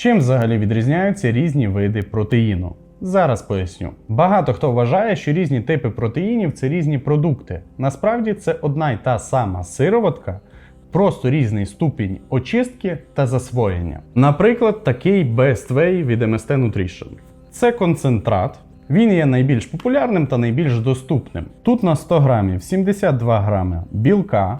Чим взагалі відрізняються різні види протеїну? Зараз поясню. Багато хто вважає, що різні типи протеїнів це різні продукти. Насправді це одна й та сама сироватка, просто різний ступінь очистки та засвоєння. Наприклад, такий Way від MST Nutrition. Це концентрат. Він є найбільш популярним та найбільш доступним. Тут на 100 грамів 72 грами білка,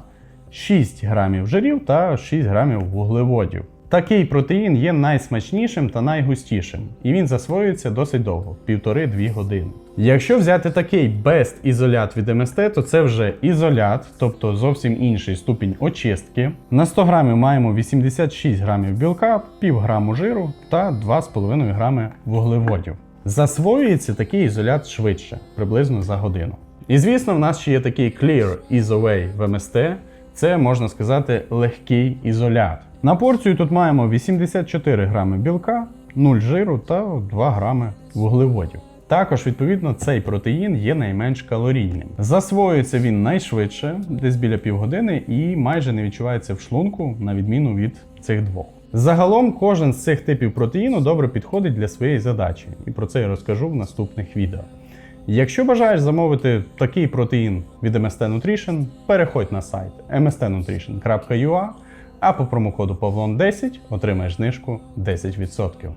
6 грамів жирів та 6 грамів вуглеводів. Такий протеїн є найсмачнішим та найгустішим, і він засвоюється досить довго 1,5-2 години. Якщо взяти такий Best ізолят від МСТ, то це вже ізолят, тобто зовсім інший ступінь очистки. На 100 грамів маємо 86 грамів білка, пів граму жиру та 2,5 грами вуглеводів. Засвоюється такий ізолят швидше, приблизно за годину. І звісно, в нас ще є такий Clear Isoway в МСТ. Це можна сказати легкий ізолят. На порцію тут маємо 84 грами білка, 0 жиру та 2 грами вуглеводів. Також, відповідно, цей протеїн є найменш калорійним. Засвоюється він найшвидше, десь біля півгодини, і майже не відчувається в шлунку, на відміну від цих двох. Загалом кожен з цих типів протеїну добре підходить для своєї задачі, і про це я розкажу в наступних відео. Якщо бажаєш замовити такий протеїн від MST Nutrition, переходь на сайт mstnutrition.ua, а по промокоду Pavlon10 отримаєш знижку 10%.